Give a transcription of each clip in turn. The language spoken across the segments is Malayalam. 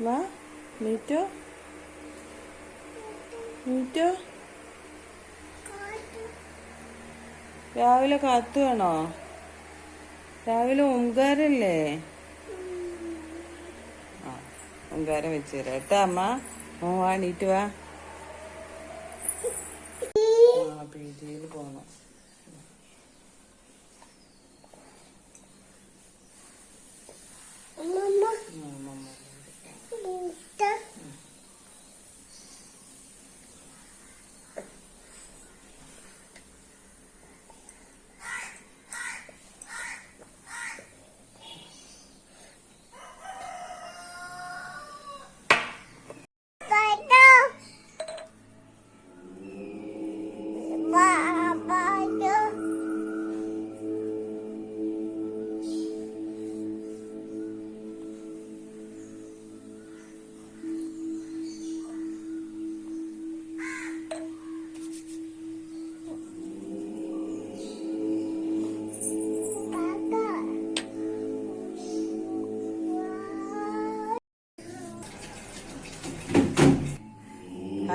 വാ മീറ്റോ. മീറ്റോ. രാവിലെ കാത്തു വേണോ രാവിലെ ഓംകാരല്ലേ? ആ ഓംകാരം വെച്ച് തരാം. കേട്ടാ അമ്മ. ഓ വാ നീറ്റ് വാ.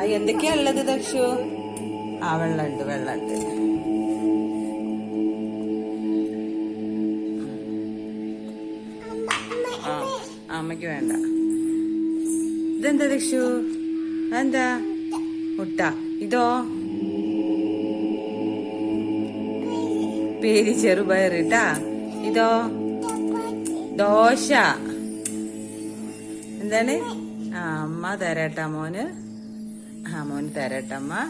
എന്തൊക്കെയാ ഉള്ളത് ദക്ഷു? ആ വെള്ളമുണ്ട് വെള്ളമുണ്ട്. ആ അമ്മയ്ക്ക് വേണ്ട. ഇതെന്താ ദക്ഷു? എന്താ മുട്ട. ഇതോ? പേര് ചെറുപയർ ഇട്ടാ? ഇതോ? ദോശ. എന്താണ്? ആ അമ്മ തരട്ടാ മോന്. హామోని తేరటమ్మా